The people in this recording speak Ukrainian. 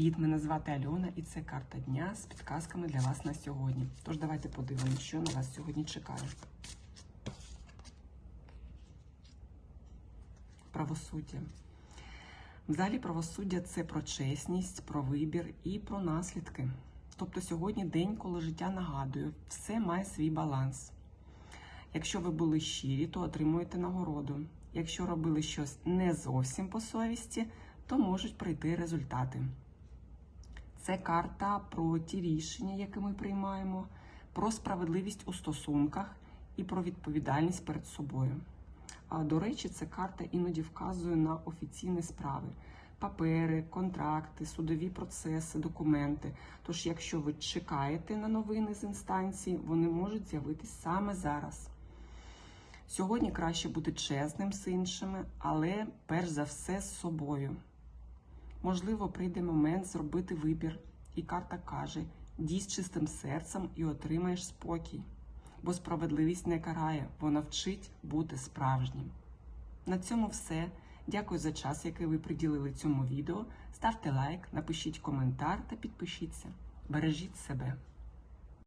Привіт! Мене звати Альона і це карта дня з підказками для вас на сьогодні. Тож давайте подивимося, що на вас сьогодні чекає. Правосуддя. Взагалі, правосуддя це про чесність, про вибір і про наслідки. Тобто сьогодні день, коли життя нагадує, все має свій баланс. Якщо ви були щирі, то отримуєте нагороду. Якщо робили щось не зовсім по совісті, то можуть прийти результати. Це карта про ті рішення, які ми приймаємо, про справедливість у стосунках і про відповідальність перед собою. А до речі, ця карта іноді вказує на офіційні справи, папери, контракти, судові процеси, документи. Тож, якщо ви чекаєте на новини з інстанції, вони можуть з'явитись саме зараз. Сьогодні краще бути чесним з іншими, але перш за все з собою. Можливо, прийде момент зробити вибір, і карта каже: дій з чистим серцем і отримаєш спокій. Бо справедливість не карає, вона вчить бути справжнім. На цьому все. Дякую за час, який ви приділили цьому відео. Ставте лайк, напишіть коментар та підпишіться. Бережіть себе.